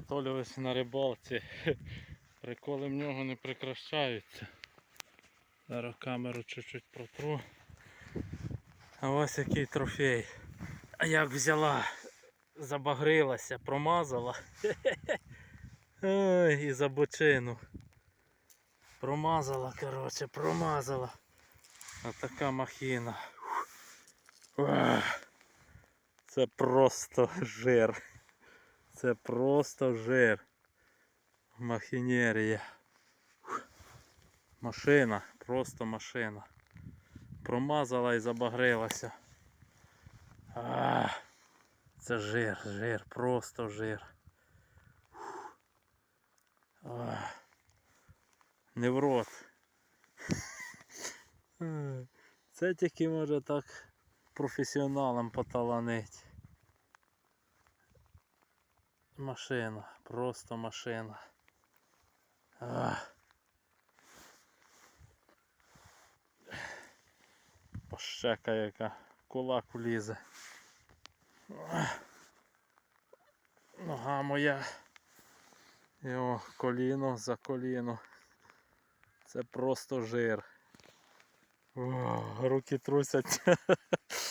Анатолійович на рибалці. Приколи в нього не прекращаються. Зараз камеру чуть-чуть протру. А ось який трофей. А як взяла, забагрилася, промазала. Ой, і за бочину. Промазала, коротше, промазала. А така махіна. Це просто жир. Це просто жир. Махінерія. Машина, просто машина. Промазала і забагрилася. А, це жир, жир, просто жир. А, не в рот. Це тільки може так професіоналам поталанить. Машина, просто машина. А. Пощека яка, кулак влізе. А. Нога моя. Йо, коліно за коліно. Це просто жир. О, руки трусять.